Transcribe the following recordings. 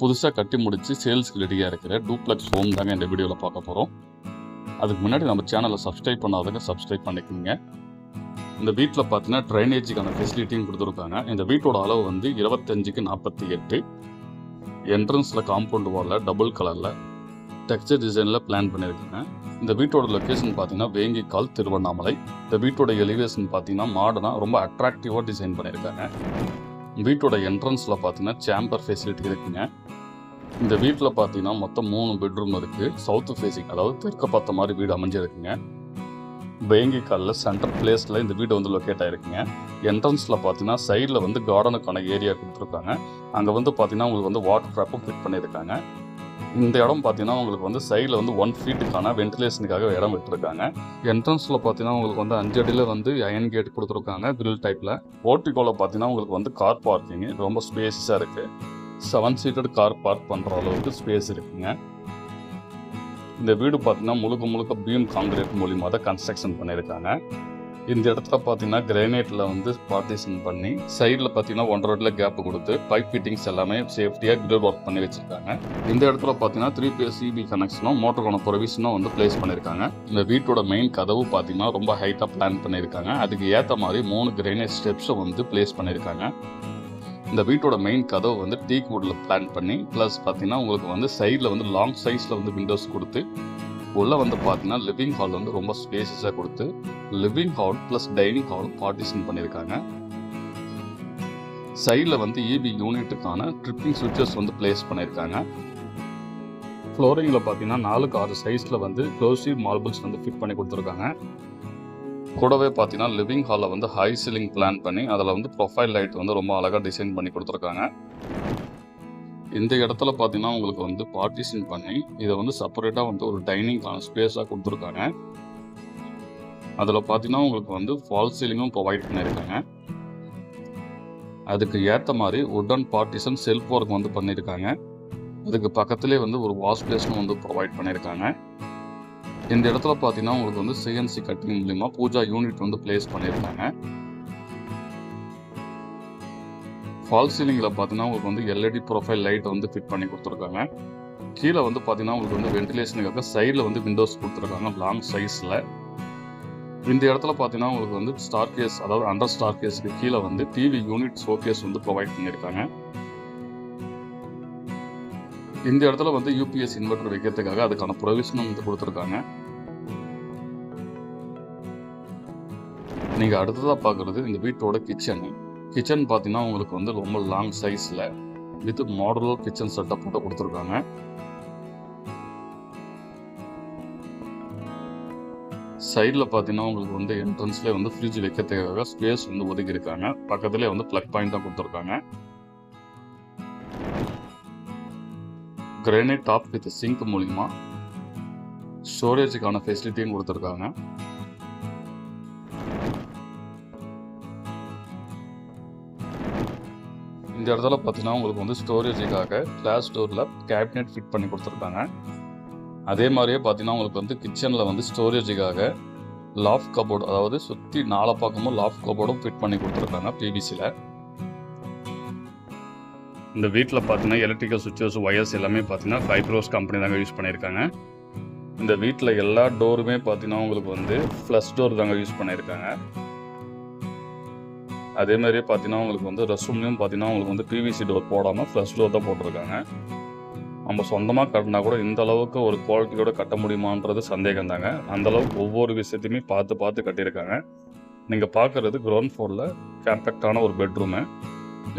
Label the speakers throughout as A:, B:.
A: புதுசாக கட்டி முடித்து சேல்ஸ்க்கு ரெடியாக இருக்கிற டூப்ளெக்ஸ் ஹோம் தாங்க இந்த வீடியோவில் பார்க்க போகிறோம் அதுக்கு முன்னாடி நம்ம சேனலை சப்ஸ்கிரைப் பண்ணாதவங்க சப்ஸ்கிரைப் பண்ணிக்கோங்க. இந்த வீட்டில் பார்த்தீங்கன்னா ட்ரைனேஜுக்கான ஃபெசிலிட்டியும் கொடுத்துருக்காங்க. இந்த வீட்டோட அளவு வந்து இருபத்தஞ்சுக்கு நாற்பத்தி எட்டு. என்ட்ரன்ஸில் காம்பவுண்ட் வாலில் டபுள் கலரில் டெக்ஸ்டர் டிசைனில் பிளான் பண்ணியிருக்காங்க. இந்த வீட்டோட லொக்கேஷன் பார்த்தீங்கன்னா வேங்கிக்கால் திருவண்ணாமலை. இந்த வீட்டோட எலிவேஷன் பார்த்தீங்கன்னா மாடர்னாக ரொம்ப அட்ராக்டிவாக டிசைன் பண்ணியிருக்காங்க. வீட்டோட என்ட்ரன்ஸில் பார்த்தீங்கன்னா சேம்பர் ஃபெசிலிட்டி இருக்குங்க. இந்த வீட்டில் பார்த்தீங்கன்னா மொத்தம் மூணு பெட்ரூம் இருக்குது சவுத் ஃபேஸிங் அதாவது தெற்க பார்த்த மாதிரி வீடு அமைஞ்சிருக்குங்க. வேங்கிக்காலில் சென்டர் பிளேஸில் இந்த வீடு வந்து லொக்கேட் ஆகிருக்குங்க என்ட்ரன்ஸில் பார்த்தீங்கன்னா சைடில் வந்து கார்டனுக்கான ஏரியா கொடுத்துருக்காங்க. அங்கே வந்து பார்த்தீங்கன்னா உங்களுக்கு வந்து வாட்டர் ட்ராப்பும் ஃபிட் பண்ணியிருக்காங்க. இந்த இடம் பார்த்தீங்கன்னா உங்களுக்கு வந்து சைடில் வந்து ஒன் ஃபீட்டுக்கான வென்டிலேஷனுக்காக இடம் விட்டுருக்காங்க. என்ட்ரன்ஸில் பார்த்தீங்கன்னா உங்களுக்கு வந்து அஞ்சு அடியில் வந்து அயன் கேட் கொடுத்துருக்காங்க கிரில் டைப்பில் ஓட்டிக்கோவில் பார்த்தீங்கன்னா உங்களுக்கு வந்து கார் பார்க்கிங் ரொம்ப ஸ்பேஸஸாக இருக்குது செவன் சீட்டட் கார் பார்க் பண்ணுற அளவுக்கு ஸ்பேஸ் இருக்குங்க. இந்த வீடு பார்த்தீங்கன்னா முழுக்க முழுக்க பீம் காங்கிரீட் மூலியமாக தான் கன்ஸ்ட்ரக்ஷன் பண்ணியிருக்காங்க. இந்த இடத்துல பார்த்தீங்கன்னா கிரானைட்டில் வந்து பார்ட்டிஷன் பண்ணி சைடில் பார்த்தீங்கன்னா ஒன் ரோட்டில் கேப் கொடுத்து பைப் ஃபிட்டிங்ஸ் எல்லாமே சேஃப்டியாக கிரில் ஒர்க் பண்ணி வச்சுருக்காங்க. இந்த இடத்துல பார்த்தீங்கன்னா three P S C B கனெக்ஷனும் மோட்டருக்கான ப்ரொவிஷனும் வந்து பிளேஸ் பண்ணியிருக்காங்க இந்த வீட்டோட மெயின் கதவு பார்த்தீங்கன்னா ரொம்ப ஹைட்டாக பிளான் பண்ணியிருக்காங்க அதுக்கு ஏற்ற மாதிரி மூணு கிரைனேட் ஸ்டெப்ஸை வந்து பிளேஸ் பண்ணியிருக்காங்க இந்த வீட்டோட மெயின் கதவு வந்து டீக் வுட்டில் பிளான் பண்ணி ப்ளஸ் பார்த்தீங்கன்னா உங்களுக்கு வந்து சைடில் வந்து லாங் சைஸில் வந்து விண்டோஸ் கொடுத்து உள்ளே வந்து பார்த்தீங்கன்னா லிவிங் ஹால் வந்து ரொம்ப ஸ்பேசியஸாக கொடுத்து living hall plus dining hall partition பண்ணியிருக்காங்க. சைடில் வந்து இபி யூனிட்டுக்கான ட்ரிப்பிங் சுவிட்சஸ் வந்து பிளேஸ் பண்ணியிருக்காங்க. ஃப்ளோரிங்கில் பார்த்தீங்கன்னா நாலுக்கு ஆறு சைஸில் வந்து க்ளோசிவ் மார்பிள்ஸ் வந்து ஃபிட் பண்ணி கொடுத்துருக்காங்க. கூடவே பார்த்தீங்கன்னா லிவிங் ஹாலில் வந்து ஹை சீலிங் பிளான் பண்ணி அதில் வந்து ப்ரொஃபைல் லைட் வந்து ரொம்ப அழகாக டிசைன் பண்ணி கொடுத்துருக்காங்க. இந்த இடத்துல பார்த்தீங்கன்னா உங்களுக்கு வந்து பார்ட்டிஷன் பண்ணி இதை வந்து செப்பரேட்டாக வந்து ஒரு டைனிங்கான ஸ்பேஸாக கொடுத்துருக்காங்க. அதில் பார்த்தீங்கன்னா உங்களுக்கு வந்து ஃபால் சீலிங்கும் ப்ரொவைட் பண்ணியிருக்காங்க அதுக்கு ஏற்ற மாதிரி உடன் பார்ட்டிஷன் செல்ஃப் ஒர்க் வந்து பண்ணியிருக்காங்க அதுக்கு பக்கத்துலேயே வந்து ஒரு வாஷ் பேஸும் வந்து ப்ரொவைட் பண்ணியிருக்காங்க இந்த இடத்துல பார்த்தீங்கன்னா உங்களுக்கு வந்து சிஎன்சி கட்டிங் மூலிமா பூஜா யூனிட் வந்து பிளேஸ் பண்ணியிருக்காங்க ஃபால் சீலிங்கில் பார்த்தீங்கன்னா உங்களுக்கு வந்து எல்இடி ப்ரொஃபைல் லைட் வந்து ஃபிட் பண்ணி கொடுத்துருக்காங்க. கீழே வந்து பார்த்தீங்கன்னா உங்களுக்கு வந்து வென்டிலேஷனுக்காக சைடில் வந்து விண்டோஸ் கொடுத்துருக்காங்க லாங் சைஸில் இந்த இடத்துல பார்த்தீங்கன்னா உங்களுக்கு வந்து ஸ்டார் கேஸ் அதாவது அண்டர் ஸ்டார் கேஸுக்கு கீழே வந்து டிவி யூனிட் ஷோகேஸ் வந்து ப்ரொவைட் பண்ணியிருக்காங்க. இந்த இடத்துல வந்து யூபிஎஸ் இன்வெர்டர் வைக்கிறதுக்காக அதுக்கான ப்ரொவிஷனும் வந்து கொடுத்துருக்காங்க. நீங்கள் அடுத்ததாக பார்க்குறது இந்த வீட்டோட கிச்சனு கிச்சன் பார்த்தீங்கன்னா உங்களுக்கு வந்து ரொம்ப லாங் சைஸில் வித் மாடலர் கிச்சன் செட்டப் போட்டு கொடுத்துருக்காங்க. சைடில் பார்த்தீங்கன்னா உங்களுக்கு வந்து என்ட்ரன்ஸ்லேயே வந்து ஃப்ரிட்ஜ் வைக்கிறதுக்காக ஸ்பேஸ் வந்து ஒதுக்கியிருக்காங்க. பக்கத்துலேயே வந்து ப்ளக் பாயிண்ட்டாக கொடுத்துருக்காங்க. கிரானைட் டாப் வித் சிங்க் மூலிமா ஸ்டோரேஜுக்கான ஃபெசிலிட்டியும் கொடுத்துருக்காங்க. இந்த இடத்துல பார்த்தீங்கன்னா உங்களுக்கு வந்து ஸ்டோரேஜுக்காக கிளாஸ் டோரில் கேபினெட் ஃபிட் பண்ணி கொடுத்துருக்காங்க. அதே மாதிரியே பார்த்தீங்கன்னா உங்களுக்கு வந்து கிச்சனில் வந்து ஸ்டோரேஜுக்காக லாஃப் கபோர்டு அதாவது சுற்றி நாலா பக்கமும் லாஃப் கபோர்டும் ஃபிட் பண்ணி கொடுத்துருக்காங்க பிபிசியில் இந்த வீட்டில் பார்த்தீங்கன்னா எலக்ட்ரிக்கல் சுவிச்சஸ் ஒயர்ஸ் எல்லாமே பார்த்தீங்கன்னா ஃபைப்ரோஸ் கம்பெனி தாங்க யூஸ் பண்ணியிருக்காங்க. இந்த வீட்டில் எல்லா டோருமே பார்த்தீங்கன்னா உங்களுக்கு வந்து ஃப்ளஷ் டோர் தாங்க யூஸ் பண்ணியிருக்காங்க. அதே மாதிரியே பார்த்தீங்கன்னா உங்களுக்கு வந்து ரெஸ்ட் ரூம்லையும் பார்த்தீங்கன்னா உங்களுக்கு வந்து பிவிசி டோர் போடாமல் ஃப்ளஷ் டோர் தான் போட்டிருக்காங்க. நம்ம சொந்தமாக கட்டினா கூட இந்த அளவுக்கு ஒரு குவாலிட்டியோட கட்ட முடியுமான்றது சந்தேகம் தாங்க அந்தளவுக்கு ஒவ்வொரு விஷயத்தையுமே பார்த்து பார்த்து கட்டியிருக்காங்க. நீங்கள் பார்க்குறது கிரவுண்ட் ஃப்ளோரில் கேம்பேக்டான ஒரு பெட்ரூமு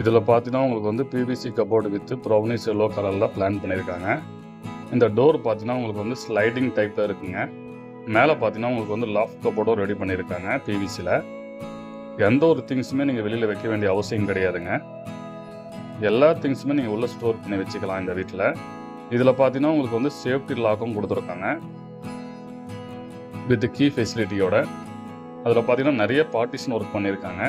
A: இதில் பார்த்தீங்கன்னா உங்களுக்கு வந்து PVC cupboard with brownish yellow கலரில் பிளான் பண்ணியிருக்காங்க. இந்த டோர் பார்த்தீங்கன்னா உங்களுக்கு வந்து ஸ்லைடிங் டைப்பில் இருக்குங்க. மேலே பார்த்தீங்கன்னா உங்களுக்கு வந்து லாஃப்ட் கபோர்டும் ரெடி பண்ணியிருக்காங்க பிவிசியில் எந்த ஒரு திங்ஸுமே நீங்கள் வெளியில் வைக்க வேண்டிய அவசியம் கிடையாதுங்க. எல்லா திங்ஸுமே நீங்கள் உள்ளே ஸ்டோர் பண்ணி வச்சுக்கலாம் இந்த வீட்டில் இதில் பார்த்தீங்கன்னா உங்களுக்கு வந்து சேஃப்டி லாக்கும் கொடுத்துருக்காங்க. வித் கீ ஃபெசிலிட்டியோட அதில் பார்த்தீங்கன்னா நிறைய பார்ட்டிஷன் ஒர்க் பண்ணியிருக்காங்க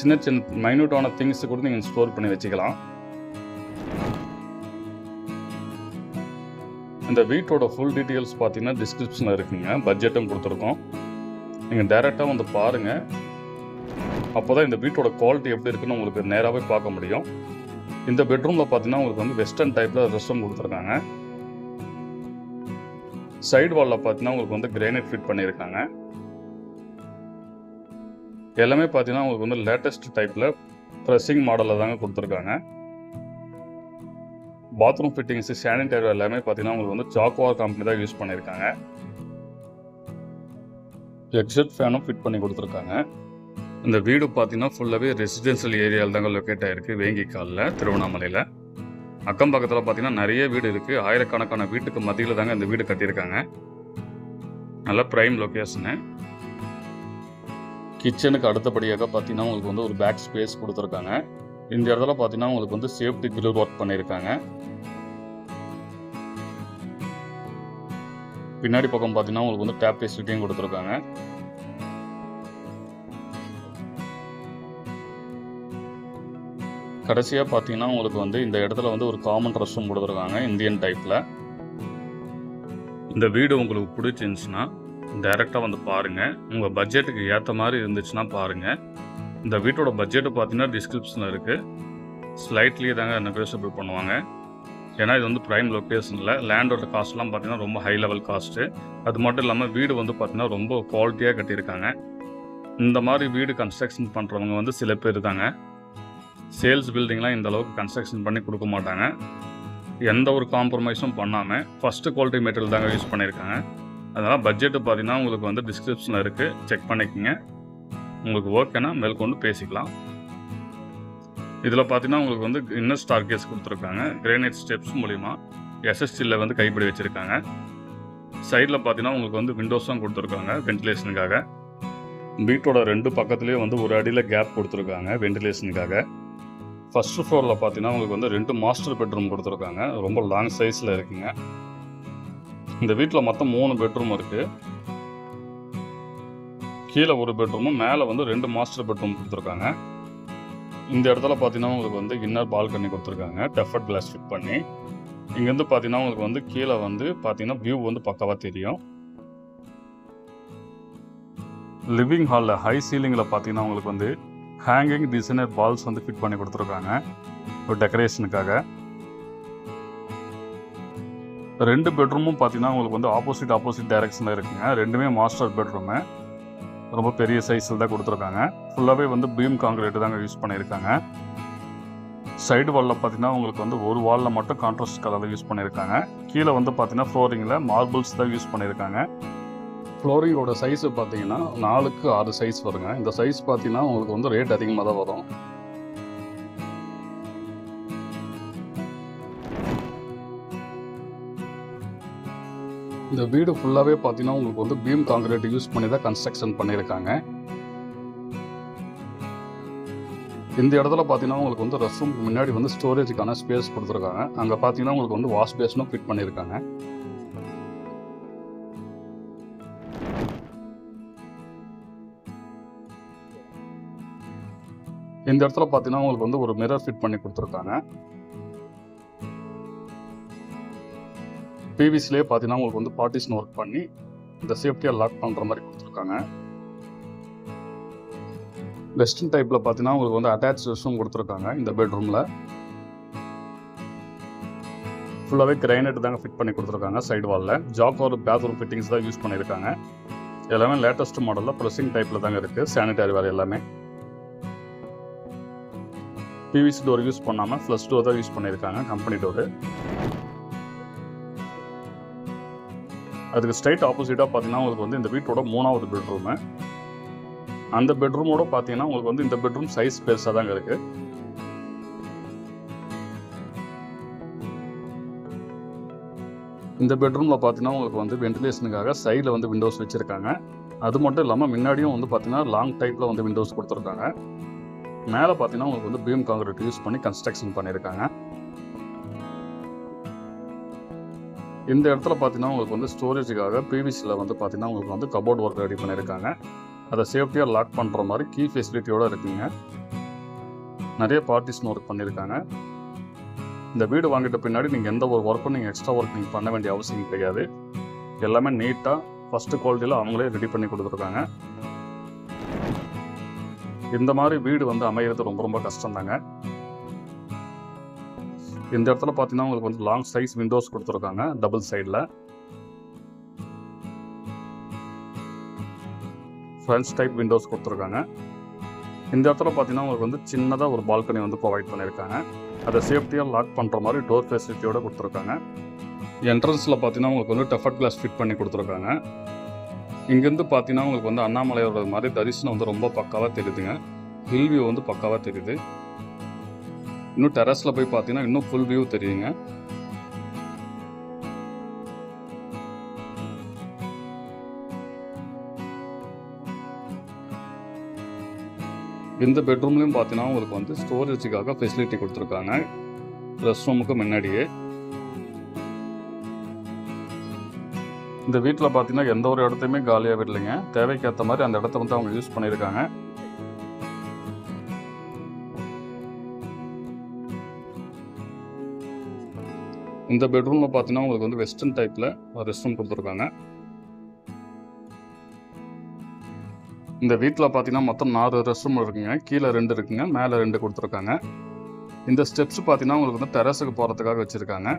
A: சின்ன சின்ன மைன்யூட்டான திங்ஸ் கூட நீங்கள் ஸ்டோர் பண்ணி வச்சுக்கலாம். இந்த வீட்டோட ஃபுல் டீட்டெயில்ஸ் பார்த்தீங்கன்னா டிஸ்கிரிப்ஷனில் இருக்குங்க. பட்ஜெட்டும் கொடுத்துருக்கோம். நீங்கள் டைரெக்டாக வந்து பாருங்கள் அப்போ தான் இந்த வீட்டோட குவாலிட்டி எப்படி இருக்குன்னு உங்களுக்கு நேராகவே பார்க்க முடியும். இந்த பெட்ரூமில் பார்த்தீங்கன்னா உங்களுக்கு வந்து வெஸ்டர்ன் டைப்பில் ரெஸ்ட் ரூம் கொடுத்துருக்காங்க. சைடு வாலில் பார்த்தீங்கன்னா உங்களுக்கு வந்து கிரானைட் ஃபிட் பண்ணியிருக்காங்க. எல்லாமே பார்த்தீங்கன்னா உங்களுக்கு வந்து லேட்டஸ்ட் டைப்பில் ப்ரெஸ்ஸிங் மாடலில் தாங்க கொடுத்துருக்காங்க. பாத்ரூம் ஃபிட்டிங்ஸ் சானிடைசர் எல்லாமே பார்த்தீங்கன்னா உங்களுக்கு வந்து ஜாக்வார் கம்பெனி தான் யூஸ் பண்ணியிருக்காங்க. எக்ஸிட் ஃபேனும் ஃபிட் பண்ணி கொடுத்துருக்காங்க. இந்த வீடு பார்த்தீங்கன்னா ஃபுல்லாகவே ரெசிடென்ஷியல் ஏரியாவில் தாங்க லொக்கேட் ஆகிருக்கு வேங்கி காலில் திருவண்ணாமலையில். அக்கம் பக்கத்தில் பார்த்தீங்கன்னா நிறைய வீடு இருக்குது ஆயிரக்கணக்கான வீட்டுக்கு மத்தியில் தாங்க இந்த வீடு கட்டியிருக்காங்க. நல்ல ப்ரைம் லொக்கேஷனு கிச்சனுக்கு அடுத்தபடியாக பார்த்தீங்கன்னா உங்களுக்கு வந்து ஒரு பேக் ஸ்பேஸ் கொடுத்துருக்காங்க. இந்த இடத்துல பார்த்தீங்கன்னா உங்களுக்கு வந்து சேஃப்டி கிரில் ஒர்க் பண்ணியிருக்காங்க. பின்னாடி பக்கம் பார்த்தீங்கன்னா உங்களுக்கு வந்து டேப் ஃபெசிலிட்டியும் கொடுத்துருக்காங்க. கடைசியாக பார்த்தீங்கன்னா உங்களுக்கு வந்து இந்த இடத்துல வந்து ஒரு காமன் ரெஸ்ட் ரூம் கொடுத்துருக்காங்க இந்தியன் டைப்பில் இந்த வீடு உங்களுக்கு பிடிச்சிருந்துச்சுன்னா டைரெக்டாக வந்து பாருங்கள் உங்கள் பட்ஜெட்டுக்கு ஏற்ற மாதிரி இருந்துச்சுன்னா பாருங்கள் இந்த வீட்டோட பட்ஜெட்டு பார்த்தீங்கன்னா டிஸ்கிரிப்ஷனில் இருக்குது ஸ்லைட்லேயே தாங்க நெகோசியபிள் பண்ணுவாங்க. ஏன்னா இது வந்து ப்ரைம் லொக்கேஷனில் லேண்டோட காஸ்ட்லாம் பார்த்தீங்கன்னா ரொம்ப ஹை லெவல் காஸ்ட்டு அது மட்டும் இல்லாமல் வீடு வந்து பார்த்தீங்கன்னா ரொம்ப குவாலிட்டியாக கட்டியிருக்காங்க. இந்த மாதிரி வீடு கன்ஸ்ட்ரக்ஷன் பண்ணுறவங்க வந்து சில பேர் தாங்க சேல்ஸ் பில்டிங்லாம் இந்த அளவுக்கு கன்ஸ்ட்ரக்ஷன் பண்ணி கொடுக்க மாட்டாங்க. எந்த ஒரு காம்ப்ரமைஸும் பண்ணாமல் ஃபஸ்ட்டு குவாலிட்டி மெட்டீரியல் தாங்க யூஸ் பண்ணியிருக்காங்க. அதனால் பட்ஜெட்டு பார்த்தீங்கன்னா உங்களுக்கு வந்து டிஸ்கிரிப்ஷனில் இருக்குது செக் பண்ணிக்கோங்க. உங்களுக்கு ஓகேனா மேற்கொண்டு பேசிக்கலாம். இதில் பார்த்தீங்கன்னா உங்களுக்கு வந்து இன்னர் ஸ்டார் கேஸ் கொடுத்துருக்காங்க. கிரேனைட் ஸ்டெப்ஸ் மூலிமா எஸ்எஸ்டியில் வந்து கைப்பிடி வச்சுருக்காங்க. சைடில் பார்த்தீங்கன்னா உங்களுக்கு வந்து விண்டோஸும் கொடுத்துருக்காங்க வென்டிலேஷனுக்காக வீட்டோட ரெண்டு பக்கத்துலேயே வந்து ஒரு அடியில் கேப் கொடுத்துருக்காங்க வென்டிலேஷனுக்காக ஃபர்ஸ்ட் ஃப்ளோரில் பார்த்தீங்கன்னா உங்களுக்கு வந்து ரெண்டு மாஸ்டர் பெட்ரூம் கொடுத்துருக்காங்க. ரொம்ப லாங் சைஸில் இருக்குங்க. இந்த வீட்டில் மொத்தம் மூணு பெட்ரூம் இருக்குது கீழே ஒரு பெட்ரூமும் மேலே வந்து ரெண்டு மாஸ்டர் பெட்ரூம் கொடுத்துருக்காங்க. இந்த இடத்துல பார்த்தீங்கன்னா உங்களுக்கு வந்து இன்னர் பால்கனி கொடுத்துருக்காங்க. டெஃபர்ட் கிளாஸ் ஃபிட் பண்ணி. இங்கேருந்து பார்த்தீங்கன்னா உங்களுக்கு வந்து கீழே வந்து பார்த்தீங்கன்னா வியூ வந்து பக்கவாக தெரியும். லிவிங் ஹாலில் ஹை சீலிங்கில் பார்த்தீங்கன்னா உங்களுக்கு வந்து ஹேங்கிங் டிசைனர் பால்ஸ் வந்து ஃபிட் பண்ணி கொடுத்துருக்காங்க. ஒரு டெக்கரேஷனுக்காக ரெண்டு பெட்ரூமும் பார்த்தீங்கன்னா உங்களுக்கு வந்து ஆப்போசிட் ஆப்போசிட் டைரக்ஷனில் இருக்குங்க. ரெண்டுமே மாஸ்டர் பெட்ரூமு ரொம்ப பெரிய சைஸில் தான் கொடுத்துருக்காங்க. ஃபுல்லாகவே வந்து பீம் காங்கிரீட் தாங்க யூஸ் பண்ணியிருக்காங்க. சைடு வாலில் பார்த்தீங்கன்னா உங்களுக்கு வந்து ஒரு வாலில் மட்டும் கான்ட்ராஸ்ட் கலரில் யூஸ் பண்ணியிருக்காங்க. கீழே வந்து பார்த்தீங்கன்னா ஃப்ளோரிங்கில் மார்பிள்ஸ் தான் யூஸ் பண்ணியிருக்காங்க. ஃப்ளோரிங்கோட சைஸ் பார்த்தீங்கன்னா நாலுக்கு ஆறு சைஸ் வருங்க. இந்த சைஸ் பார்த்தீங்கன்னா உங்களுக்கு வந்து ரேட் அதிகமாக தான் வரும். இந்த வீடு ஃபுல்லாகவே பார்த்தீங்கன்னா உங்களுக்கு வந்து பீம் காங்கிரீட் யூஸ் பண்ணி தான் கன்ஸ்ட்ரக்ஷன் பண்ணியிருக்காங்க. இந்த இடத்துல பார்த்தீங்கன்னா உங்களுக்கு வந்து ரெஸ்ட் ரூம் முன்னாடி வந்து ஸ்டோரேஜுக்கான ஸ்பேஸ் கொடுத்துருக்காங்க. அங்கே பார்த்தீங்கன்னா உங்களுக்கு வந்து வாஷ் பேஷனும் ஃபிட் பண்ணியிருக்காங்க. இந்த இடத்துல பார்த்தீங்கன்னா உங்களுக்கு வந்து ஒரு மிரர் ஃபிட் பண்ணி கொடுத்துருக்காங்க. பிவிசிலே பார்த்தீங்கன்னா உங்களுக்கு வந்து பார்ட்டிஷன் ஒர்க் பண்ணி இந்த சேஃப்டியாக லாக் பண்ணுற மாதிரி கொடுத்துருக்காங்க. வெஸ்டர்ன் டைப்பில் பார்த்தீங்கன்னா உங்களுக்கு வந்து அட்டாச் ரெஸ்ட்ரூம் கொடுத்துருக்காங்க இந்த பெட்ரூமில் ஃபுல்லாகவே கிரைனட் தாங்க ஃபிட் பண்ணி கொடுத்துருக்காங்க சைடு வாலில் ஜாக் ஒரு பேத்ரூம் ஃபிட்டிங்ஸ் தான் யூஸ் பண்ணியிருக்காங்க. எல்லாமே லேட்டஸ்ட் மாடலில் ப்ரெஸ்ஸிங் டைப்பில் தாங்க இருக்குது சானிடரி வேறு எல்லாமே. பிவிசி டோர் யூஸ் பண்ணாமல் ஃப்ளஷ் டோர் தான் யூஸ் பண்ணியிருக்காங்க கம்பெனி டோரு அதுக்கு ஸ்ட்ரைட் ஆப்போசிட்டாக பார்த்தீங்கன்னா உங்களுக்கு வந்து இந்த வீட்டோட மூணாவது பெட்ரூமு அந்த பெட்ரூமோட பார்த்தீங்கன்னா உங்களுக்கு வந்து இந்த பெட்ரூம் சைஸ் பெருசாக தாங்க இருக்குது இந்த பெட்ரூமில் பார்த்தீங்கன்னா உங்களுக்கு வந்து வென்டிலேஷனுக்காக சைடில் வந்து விண்டோஸ் வச்சுருக்காங்க. அது மட்டும் இல்லாமல் முன்னாடியும் வந்து பார்த்தீங்கன்னா லாங் டைப்பில் வந்து விண்டோஸ் கொடுத்துருக்காங்க. மேலே பார்த்தீங்கன்னா உங்களுக்கு வந்து பீம் காங்கிரீட் யூஸ் பண்ணி கன்ஸ்ட்ரக்ஷன் பண்ணியிருக்காங்க. இந்த இடத்துல பார்த்தீங்கன்னா உங்களுக்கு வந்து ஸ்டோரேஜுக்காக பிவிசியில் வந்து பார்த்தீங்கன்னா உங்களுக்கு வந்து கபோர்ட் ஒர்க் ரெடி பண்ணியிருக்காங்க. அதை சேஃப்டியாக லாக் பண்ணுற மாதிரி கீ ஃபெசிலிட்டியோடு இருக்குங்க. நிறைய பார்ட்டிஷன் ஒர்க் பண்ணியிருக்காங்க. இந்த வீடு வாங்கிட்ட பின்னாடி நீங்கள் எந்த ஒரு ஒர்க்கும் நீங்கள் எக்ஸ்ட்ரா ஒர்க் நீங்கள் பண்ண வேண்டிய அவசியம் கிடையாது. எல்லாமே நீட்டாக ஃபஸ்ட்டு குவாலிட்டியில் அவங்களே ரெடி பண்ணி கொடுத்துருக்காங்க. இந்த மாதிரி வீடு வந்து அமையிறது ரொம்ப ரொம்ப கஷ்டம் தாங்க இந்த இடத்துல பார்த்தீங்கன்னா உங்களுக்கு வந்து லாங் சைஸ் விண்டோஸ் கொடுத்துருக்காங்க டபுள் சைடில் ஃப்ரெஞ்ச் டைப் விண்டோஸ் கொடுத்துருக்காங்க. இந்த இடத்துல பார்த்தீங்கன்னா உங்களுக்கு வந்து சின்னதாக ஒரு பால்கனி வந்து ப்ரொவைட் பண்ணியிருக்காங்க அதை சேஃப்டியாக லாக் பண்ணுற மாதிரி டோர் ஃபெசிலிட்டியோட கொடுத்துருக்காங்க. என்ட்ரன்ஸில் பார்த்தீங்கன்னா உங்களுக்கு வந்து டெஃபர்ட் கிளாஸ் ஃபிட் பண்ணி கொடுத்துருக்காங்க. இங்கேருந்து பார்த்தீங்கன்னா உங்களுக்கு வந்து அண்ணாமலையோட மாதிரி தரிசனம் வந்து ரொம்ப பக்காவாக தெரியுதுங்க. ஹில் வியூ வந்து பக்காவாக தெரியுது. இன்னும் டெரஸில் போய் பார்த்தீங்கன்னா இன்னும் ஃபுல் வியூ தெரியுங்க. இந்த பெட்ரூம்லேயும் பார்த்தீங்கன்னா உங்களுக்கு வந்து ஸ்டோரேஜுக்காக ஃபெசிலிட்டி கொடுத்துருக்காங்க. ரெஸ்ட் ரூமுக்கு முன்னாடியே. இந்த வீட்டில் பார்த்தீங்கன்னா எந்த ஒரு இடத்தையுமே காலியாக விடலைங்க. தேவைக்கேற்ற மாதிரி அந்த இடத்த வந்து அவங்க யூஸ் பண்ணியிருக்காங்க இந்த பெட்ரூமில் பார்த்தீங்கன்னா உங்களுக்கு வந்து வெஸ்டர்ன் டைப்பில் ரெஸ்ட் ரூம் கொடுத்துருக்காங்க. இந்த வீட்டில் பார்த்தீங்கன்னா மொத்தம் நாலு ரெஸ்ட் ரூம் இருக்குங்க. கீழே ரெண்டு இருக்குங்க. மேலே ரெண்டு கொடுத்துருக்காங்க. இந்த ஸ்டெப்ஸ் பார்த்தீங்கன்னா உங்களுக்கு வந்து டெரஸுக்கு போகிறதுக்காக வச்சுருக்காங்க.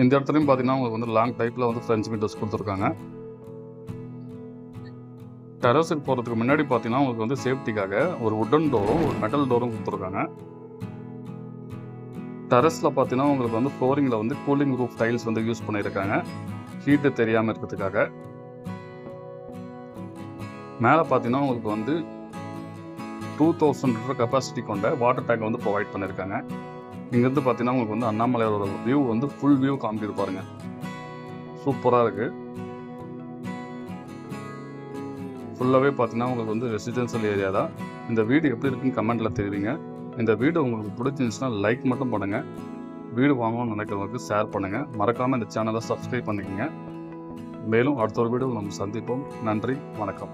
A: இந்த இடத்துலையும் பார்த்தீங்கன்னா உங்களுக்கு வந்து லாங் டைப்பில் வந்து ஃப்ரெஞ்ச் விண்டோஸ் கொடுத்துருக்காங்க. டெரஸுக்கு போகிறதுக்கு முன்னாடி பார்த்தீங்கன்னா உங்களுக்கு வந்து சேஃப்டிக்காக ஒரு உடன் டோரும் ஒரு மெட்டல் டோரும் கொடுத்துருக்காங்க. டெரஸில் பார்த்தீங்கன்னா உங்களுக்கு வந்து ஃப்ளோரிங்கில் வந்து கூலிங் ரூஃப் டைல்ஸ் வந்து யூஸ் பண்ணியிருக்காங்க ஹீட்டு தெரியாமல் இருக்கிறதுக்காக. மேலே பார்த்தீங்கன்னா உங்களுக்கு வந்து டூ தௌசண்ட் லிட்டர் கெப்பாசிட்டி கொண்ட வாட்டர் டேங்க் வந்து ப்ரொவைட் பண்ணியிருக்காங்க இங்கேருந்து பார்த்தீங்கன்னா உங்களுக்கு வந்து அண்ணாமலையாரோட வியூ வந்து ஃபுல் வியூ காமிக்கிது பாருங்க. சூப்பராக இருக்குது ஃபுல்லாகவே பார்த்தீங்கன்னா உங்களுக்கு வந்து ரெசிடென்ஷியல் ஏரியா தான். இந்த வீடு எப்படி இருக்குன்னு கமெண்ட்டில் தெரியுங்க இந்த வீடு உங்களுக்கு பிடிச்சிருந்துச்சுன்னா லைக் மட்டும் பண்ணுங்கள் வீடு வாங்கணும்னு நினைக்கிறவங்களுக்கு ஷேர் பண்ணுங்கள் மறக்காமல் இந்த சேனலை சப்ஸ்கிரைப் பண்ணிக்கோங்க. மேலும் அடுத்த ஒரு வீடு நம்ம சந்திப்போம். நன்றி வணக்கம்.